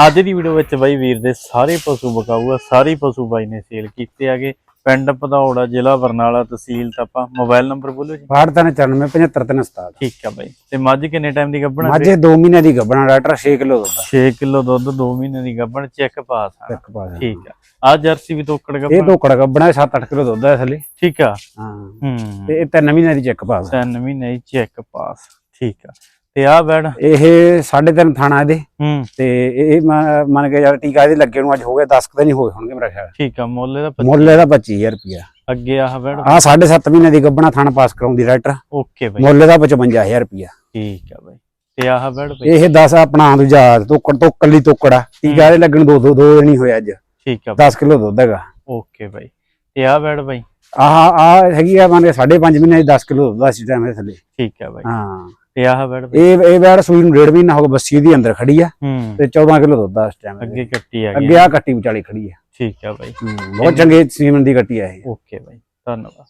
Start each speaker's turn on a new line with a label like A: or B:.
A: ਅੱਜ ਦੀ ਵੀਡੀਓ ਵਿੱਚ ਬਾਈ ਵੀਰ ਦੇ ਸਾਰੇ ਪਸ਼ੂ ਬਕਾਊ ਆ ਸਾਰੇ ਪਸ਼ੂ ਬਾਈ ਨੇ ਸੇਲ ਕੀਤੇ ਆਗੇ ਪਿੰਡ ਪਧੌੜਾ ਜ਼ਿਲ੍ਹਾ ਬਰਨਾਲਾ ਤਹਿਸੀਲ ਤਪਾ ਮੋਬਾਈਲ ਨੰਬਰ ਬੋਲੋ ਜੀ।
B: 9894 75367
A: ਠੀਕ ਆ ਬਾਈ। ਤੇ ਮੱਝ ਕਿੰਨੇ ਟਾਈਮ ਦੀ ਗੱਭਣ
B: ਮਾਝੇ 2 ਮਹੀਨੇ ਦੀ ਗੱਬਣਾ ਡਾਕਟਰ 6 ਕਿਲੋ ਦੁੱਧ
A: 6 ਕਿਲੋ ਦੁੱਧ 2 ਮਹੀਨੇ ਦੀ ਗੱਭਣ ਚੈੱਕ ਪਾਸ ਆ।
B: ਇੱਕ ਪਾ ਦੇ
A: ਠੀਕ ਆ। ਆ ਜਰਸੀ ਵੀ ਤੋਕੜ
B: ਇਹ
A: ਗੱਭਣ
B: ਢੋਕੜਾ ਗੱਬਣਾ 7-8 ਕਿਲੋ ਦੁੱਧ ਹੈ ਥੱਲੇ
A: ਠੀਕ ਆ।
B: ਹਾਂ। ਤੇ ਇਹ 3 ਮਹੀਨੇ ਦੀ ਚੈੱਕ ਪਾਸ
A: ਤਿੰਨ ਮਹੀਨੇ ਚੈੱਕ ਪਾਸ ਠੀਕ ਆ। ਤੇ ਆ ਬੈੜ
B: ਇਹ 3.5 ਥਾਣਾ ਇਹਦੇ। ਤੇ ਇਹ ਮੰਨ ਕੇ ਯਾਰ ਟੀਕਾ ਇਹਦੇ ਲੱਗੇ ਨੂੰ ਅੱਜ ਹੋ ਗਿਆ 10 ਕੁ ਦਿਨ ਹੀ ਹੋਏ ਹੋਣਗੇ ਮੇਰਾ ਖਿਆਲ।
A: ਠੀਕ ਆ ਮੁੱਲ ਇਹਦਾ
B: ਮੁੱਲ ਇਹਦਾ 25000 ਰੁਪਿਆ
A: ਅੱਗੇ ਆਹ ਬੈੜ
B: ਆ 7.5 ਮਹੀਨੇ ਦੀ ਗੱਬਣਾ ਥਾਣਾ ਪਾਸ ਕਰਾਉਂਦੀ ਡਾਕਟਰ
A: ਓਕੇ ਬਾਈ।
B: ਮੁੱਲ ਇਹਦਾ 55000 ਰੁਪਿਆ
A: ਠੀਕ ਆ ਬਾਈ। ਤੇ ਆਹ ਬੈੜ
B: ਇਹ 10 ਆਪਣਾ ਦੂਜਾ ਤੋਕੜ ਤੋਂ ਕੱਲੀ ਤੋਕੜਾ। ਟੀਕਾ ਇਹਦੇ ਲੱਗਣ ਦੋ ਦੋ ਦੋ ਦਿਨ ਹੀ ਹੋਇਆ ਅੱਜ।
A: ਠੀਕ ਆ
B: 10 ਕਿਲੋ ਦੁੱਧ ਹੈਗਾ।
A: ਓਕੇ ਬਾਈ। ਤੇ ਆ ਬੈੜ ਬਾਈ?
B: ਆਹ ਆ ਹੈਗੀ ਆ ਮੰਨ ਕੇ 5.5 ਮਹੀਨੇ ਦੀ 10 ਕਿਲੋ ਦੁੱਧ ਦਾ ਇਸ ਟਾਈਮ ਇਹ ਥੱਲੇ।
A: ਠੀਕ ਆ ਬਾਈ।
B: ਹਾਂ।
A: ਤੇ ਆਹ ਬੈੜ ਬਾਈ?
B: ਇਹ ਇਹ ਵੈੜ ਸੂਈ ਨੂੰ ਡੇਢ ਮਹੀਨਾ ਹੋ ਗਿਆ ਬੱਸੀ ਦੀ ਅੰਦਰ ਖੜੀ ਆ
A: ਹੂੰ।
B: ਤੇ 14 ਕਿਲੋ ਦੁੱਧ ਆ ਇਸ ਟਾਈਮ
A: ਅੱਗੇ ਕੱਟੀ ਆ ਗਈ।
B: ਅੱਗੇ ਆ ਕੱਟੀ ਵਿਚਾਲੀ ਖੜੀ ਆ।
A: ਠੀਕ ਆ ਬਾਈ।
B: ਬਹੁਤ ਚੰਗੇ ਸੀਮਨ ਦੀ ਕੱਟੀ ਆ ਇਹ।
A: ਓਕੇ ਬਾਈ ਧੰਨਵਾਦ।